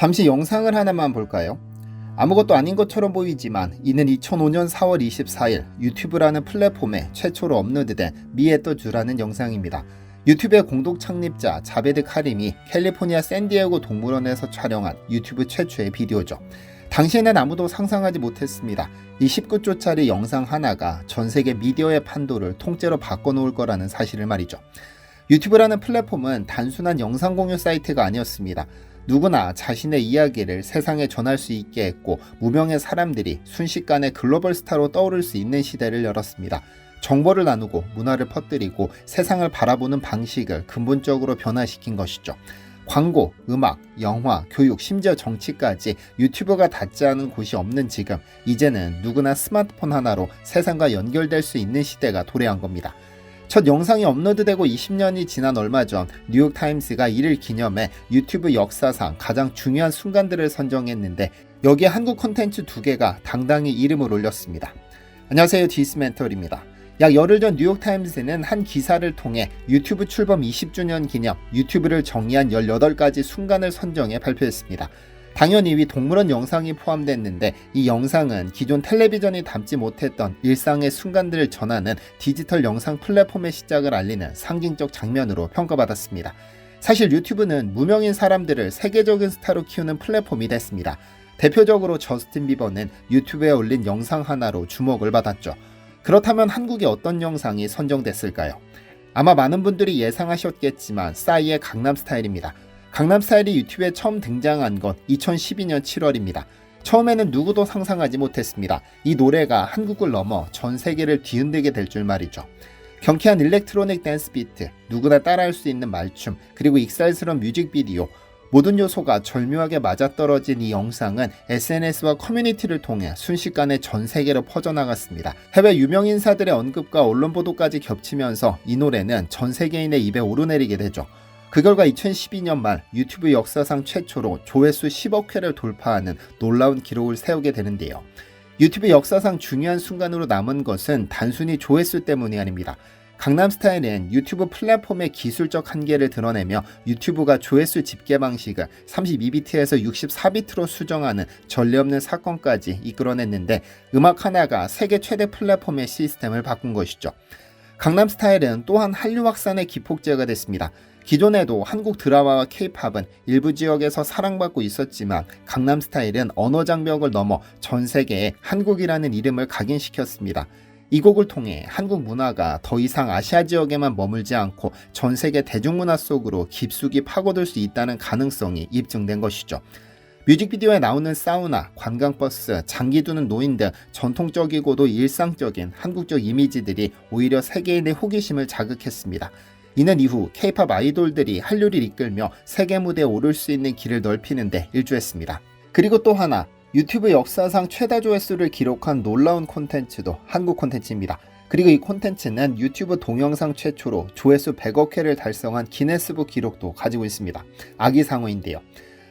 잠시 영상을 하나만 볼까요? 아무것도 아닌 것처럼 보이지만 이는 2005년 4월 24일 유튜브라는 플랫폼에 최초로 업로드된 미에떠주라는 영상입니다. 유튜브의 공동 창립자 자베드 카림이 캘리포니아 샌디에고 동물원에서 촬영한 유튜브 최초의 비디오죠. 당시에는 아무도 상상하지 못했습니다. 이 19초짜리 영상 하나가 전 세계 미디어의 판도를 통째로 바꿔놓을 거라는 사실을 말이죠. 유튜브라는 플랫폼은 단순한 영상 공유 사이트가 아니었습니다. 누구나 자신의 이야기를 세상에 전할 수 있게 했고 무명의 사람들이 순식간에 글로벌 스타로 떠오를 수 있는 시대를 열었습니다. 정보를 나누고 문화를 퍼뜨리고 세상을 바라보는 방식을 근본적으로 변화시킨 것이죠. 광고, 음악, 영화, 교육, 심지어 정치까지 유튜브가 닿지 않은 곳이 없는 지금, 이제는 누구나 스마트폰 하나로 세상과 연결될 수 있는 시대가 도래한 겁니다. 첫 영상이 업로드되고 20년이 지난 얼마 전 뉴욕타임스가 이를 기념해 유튜브 역사상 가장 중요한 순간들을 선정했는데 여기에 한국 콘텐츠 두 개가 당당히 이름을 올렸습니다. 안녕하세요 디스멘털입니다. 약 열흘 전 뉴욕타임스는 한 기사를 통해 유튜브 출범 20주년 기념 유튜브를 정의한 18가지 순간을 선정해 발표했습니다. 당연히 위 동물원 영상이 포함됐는데 이 영상은 기존 텔레비전이 담지 못했던 일상의 순간들을 전하는 디지털 영상 플랫폼의 시작을 알리는 상징적 장면으로 평가받았습니다. 사실 유튜브는 무명인 사람들을 세계적인 스타로 키우는 플랫폼이 됐습니다. 대표적으로 저스틴 비버는 유튜브에 올린 영상 하나로 주목을 받았죠. 그렇다면 한국에 어떤 영상이 선정됐을까요? 아마 많은 분들이 예상하셨겠지만 싸이의 강남 스타일입니다. 강남 스타일이 유튜브에 처음 등장한 건 2012년 7월입니다. 처음에는 누구도 상상하지 못했습니다. 이 노래가 한국을 넘어 전 세계를 뒤흔들게 될 줄 말이죠. 경쾌한 일렉트로닉 댄스 비트, 누구나 따라할 수 있는 말춤, 그리고 익살스러운 뮤직비디오, 모든 요소가 절묘하게 맞아떨어진 이 영상은 SNS와 커뮤니티를 통해 순식간에 전 세계로 퍼져나갔습니다. 해외 유명 인사들의 언급과 언론 보도까지 겹치면서 이 노래는 전 세계인의 입에 오르내리게 되죠. 그 결과 2012년 말 유튜브 역사상 최초로 조회수 10억 회를 돌파하는 놀라운 기록을 세우게 되는데요. 유튜브 역사상 중요한 순간으로 남은 것은 단순히 조회수 때문이 아닙니다. 강남스타일은 유튜브 플랫폼의 기술적 한계를 드러내며 유튜브가 조회수 집계 방식을 32비트에서 64비트로 수정하는 전례 없는 사건까지 이끌어냈는데 음악 하나가 세계 최대 플랫폼의 시스템을 바꾼 것이죠. 강남스타일은 또한 한류 확산의 기폭제가 됐습니다. 기존에도 한국 드라마와 케이팝은 일부 지역에서 사랑받고 있었지만 강남스타일은 언어 장벽을 넘어 전 세계에 한국이라는 이름을 각인시켰습니다. 이 곡을 통해 한국 문화가 더 이상 아시아 지역에만 머물지 않고 전 세계 대중문화 속으로 깊숙이 파고들 수 있다는 가능성이 입증된 것이죠. 뮤직비디오에 나오는 사우나, 관광버스, 장기 두는 노인 등 전통적이고도 일상적인 한국적 이미지들이 오히려 세계인의 호기심을 자극했습니다. 이는 이후 케이팝 아이돌들이 한류를 이끌며 세계 무대에 오를 수 있는 길을 넓히는데 일조했습니다. 그리고 또 하나, 유튜브 역사상 최다 조회수를 기록한 놀라운 콘텐츠도 한국 콘텐츠입니다. 그리고 이 콘텐츠는 유튜브 동영상 최초로 조회수 100억 회를 달성한 기네스북 기록도 가지고 있습니다. 아기 상어인데요.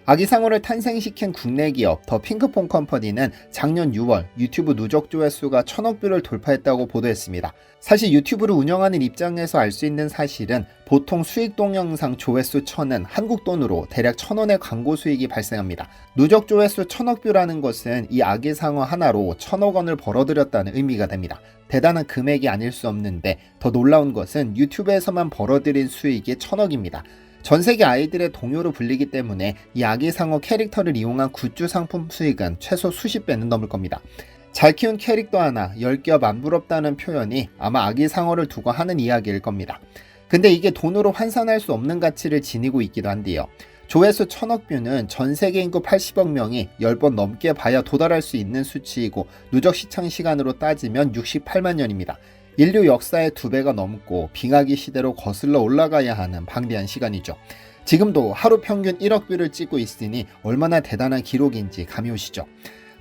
아기상어를 탄생시킨 국내 기업 더 핑크퐁 컴퍼니는 작년 6월 유튜브 누적 조회수가 천억 뷰를 돌파했다고 보도했습니다. 사실 유튜브를 운영하는 입장에서 알 수 있는 사실은 보통 수익 동영상 조회수 천은 한국 돈으로 대략 천원의 광고 수익이 발생합니다. 누적 조회수 천억 뷰라는 것은 이 아기상어 하나로 천억 원을 벌어들였다는 의미가 됩니다. 대단한 금액이 아닐 수 없는데 더 놀라운 것은 유튜브에서만 벌어들인 수익이 천억입니다. 전 세계 아이들의 동요로 불리기 때문에 이 아기상어 캐릭터를 이용한 굿즈 상품 수익은 최소 수십 배는 넘을 겁니다. 잘 키운 캐릭터 하나 10겹 안 부럽다는 표현이 아마 아기상어를 두고 하는 이야기일 겁니다. 근데 이게 돈으로 환산할 수 없는 가치를 지니고 있기도 한데요. 조회수 천억 뷰는 전 세계 인구 80억 명이 10번 넘게 봐야 도달할 수 있는 수치이고 누적 시청 시간으로 따지면 68만 년입니다. 인류 역사의 두 배가 넘고 빙하기 시대로 거슬러 올라가야 하는 방대한 시간이죠. 지금도 하루 평균 1억 뷰를 찍고 있으니 얼마나 대단한 기록인지 감이 오시죠.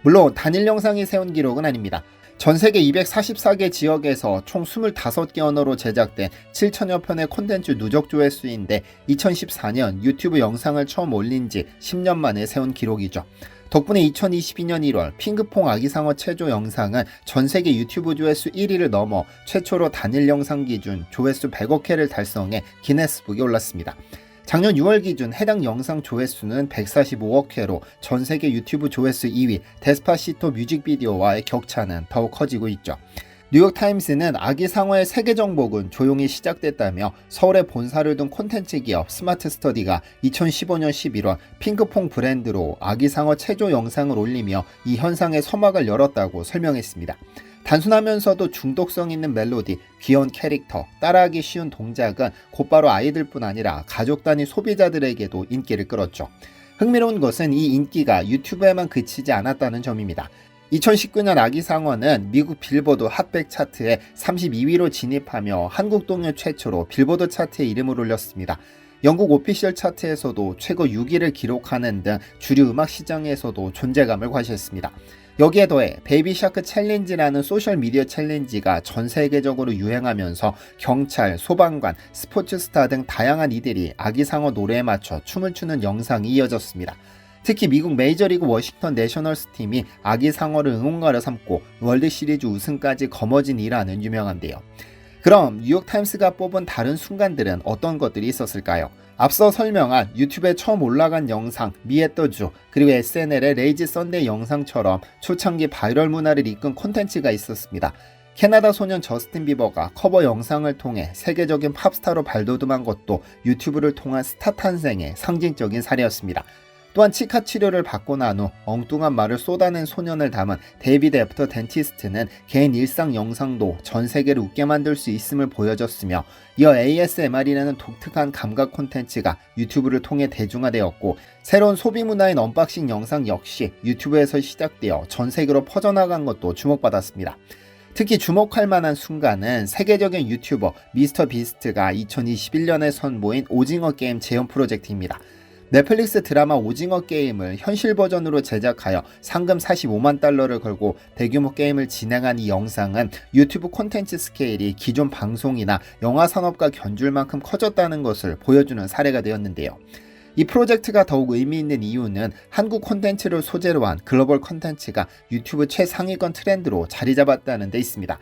물론 단일 영상이 세운 기록은 아닙니다. 전 세계 244개 지역에서 총 25개 언어로 제작된 7천여 편의 콘텐츠 누적 조회수인데 2014년 유튜브 영상을 처음 올린 지 10년 만에 세운 기록이죠. 덕분에 2022년 1월 핑크퐁 아기상어 체조 영상은 전 세계 유튜브 조회수 1위를 넘어 최초로 단일 영상 기준 조회수 100억 회를 달성해 기네스북에 올랐습니다. 작년 6월 기준 해당 영상 조회수는 145억 회로 전 세계 유튜브 조회수 2위 데스파시토 뮤직비디오와의 격차는 더욱 커지고 있죠. 뉴욕타임스는 아기 상어의 세계 정복은 조용히 시작됐다며 서울에 본사를 둔 콘텐츠 기업 스마트 스터디가 2015년 11월 핑크퐁 브랜드로 아기 상어 체조 영상을 올리며 이 현상의 서막을 열었다고 설명했습니다. 단순하면서도 중독성 있는 멜로디, 귀여운 캐릭터, 따라하기 쉬운 동작은 곧바로 아이들뿐 아니라 가족 단위 소비자들에게도 인기를 끌었죠. 흥미로운 것은 이 인기가 유튜브에만 그치지 않았다는 점입니다. 2019년 아기 상어는 미국 빌보드 핫백 차트에 32위로 진입하며 한국 동요 최초로 빌보드 차트에 이름을 올렸습니다. 영국 오피셜 차트에서도 최고 6위를 기록하는 등 주류 음악 시장에서도 존재감을 과시했습니다. 여기에 더해 베이비 샤크 챌린지라는 소셜 미디어 챌린지가 전 세계적으로 유행하면서 경찰, 소방관, 스포츠 스타 등 다양한 이들이 아기 상어 노래에 맞춰 춤을 추는 영상이 이어졌습니다. 특히 미국 메이저리그 워싱턴 내셔널스 팀이 아기 상어를 응원가로 삼고 월드 시리즈 우승까지 거머쥔 일화는 유명한데요. 그럼 뉴욕타임스가 뽑은 다른 순간들은 어떤 것들이 있었을까요? 앞서 설명한 유튜브에 처음 올라간 영상 미에떠주 그리고 SNL의 레이지 썬데이 영상처럼 초창기 바이럴 문화를 이끈 콘텐츠가 있었습니다. 캐나다 소년 저스틴 비버가 커버 영상을 통해 세계적인 팝스타로 발돋움한 것도 유튜브를 통한 스타 탄생의 상징적인 사례였습니다. 또한 치카 치료를 받고 난 후 엉뚱한 말을 쏟아낸 소년을 담은 데이비드 애프터 덴티스트는 개인 일상 영상도 전 세계를 웃게 만들 수 있음을 보여줬으며 이어 ASMR이라는 독특한 감각 콘텐츠가 유튜브를 통해 대중화되었고 새로운 소비 문화인 언박싱 영상 역시 유튜브에서 시작되어 전 세계로 퍼져나간 것도 주목받았습니다. 특히 주목할 만한 순간은 세계적인 유튜버 미스터 비스트가 2021년에 선보인 오징어 게임 재현 프로젝트입니다. 넷플릭스 드라마 오징어 게임을 현실 버전으로 제작하여 상금 45만 달러를 걸고 대규모 게임을 진행한 이 영상은 유튜브 콘텐츠 스케일이 기존 방송이나 영화 산업과 견줄 만큼 커졌다는 것을 보여주는 사례가 되었는데요. 이 프로젝트가 더욱 의미 있는 이유는 한국 콘텐츠를 소재로 한 글로벌 콘텐츠가 유튜브 최상위권 트렌드로 자리 잡았다는 데 있습니다.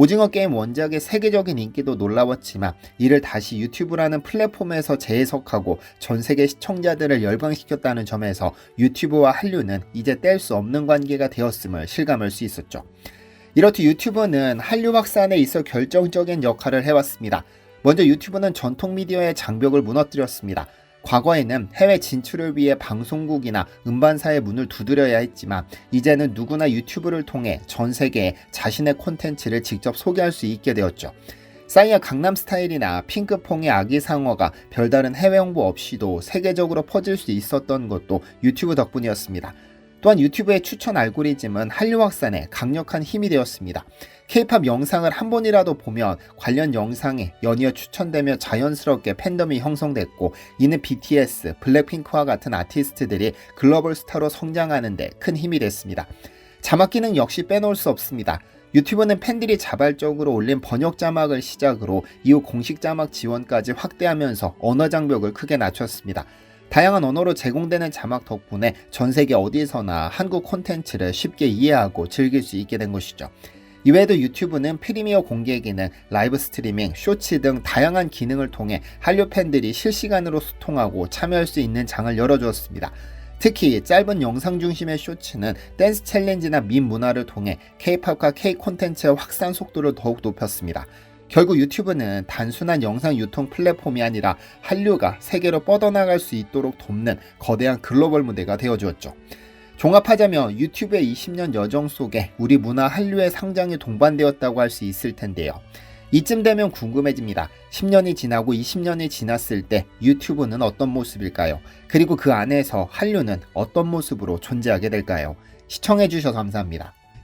오징어 게임 원작의 세계적인 인기도 놀라웠지만 이를 다시 유튜브라는 플랫폼에서 재해석하고 전 세계 시청자들을 열광시켰다는 점에서 유튜브와 한류는 이제 뗄 수 없는 관계가 되었음을 실감할 수 있었죠. 이렇듯 유튜브는 한류 확산에 있어 결정적인 역할을 해왔습니다. 먼저 유튜브는 전통 미디어의 장벽을 무너뜨렸습니다. 과거에는 해외 진출을 위해 방송국이나 음반사의 문을 두드려야 했지만 이제는 누구나 유튜브를 통해 전 세계에 자신의 콘텐츠를 직접 소개할 수 있게 되었죠. 싸이야 강남 스타일이나 핑크퐁의 아기 상어가 별다른 해외 홍보 없이도 세계적으로 퍼질 수 있었던 것도 유튜브 덕분이었습니다. 또한 유튜브의 추천 알고리즘은 한류 확산에 강력한 힘이 되었습니다. 케이팝 영상을 한 번이라도 보면 관련 영상에 연이어 추천되며 자연스럽게 팬덤이 형성됐고 이는 BTS, 블랙핑크와 같은 아티스트들이 글로벌 스타로 성장하는데 큰 힘이 됐습니다. 자막 기능 역시 빼놓을 수 없습니다. 유튜브는 팬들이 자발적으로 올린 번역 자막을 시작으로 이후 공식 자막 지원까지 확대하면서 언어 장벽을 크게 낮췄습니다. 다양한 언어로 제공되는 자막 덕분에 전 세계 어디서나 한국 콘텐츠를 쉽게 이해하고 즐길 수 있게 된 것이죠. 이외에도 유튜브는 프리미어 공개 기능, 라이브 스트리밍, 쇼츠 등 다양한 기능을 통해 한류 팬들이 실시간으로 소통하고 참여할 수 있는 장을 열어주었습니다. 특히 짧은 영상 중심의 쇼츠는 댄스 챌린지나 밈 문화를 통해 K-팝과 K 콘텐츠의 확산 속도를 더욱 높였습니다. 결국 유튜브는 단순한 영상 유통 플랫폼이 아니라 한류가 세계로 뻗어나갈 수 있도록 돕는 거대한 글로벌 무대가 되어주었죠. 종합하자면 유튜브의 20년 여정 속에 우리 문화 한류의 상장이 동반되었다고 할 수 있을 텐데요. 이쯤 되면 궁금해집니다. 10년이 지나고 20년이 지났을 때 유튜브는 어떤 모습일까요? 그리고 그 안에서 한류는 어떤 모습으로 존재하게 될까요? 시청해주셔서 감사합니다.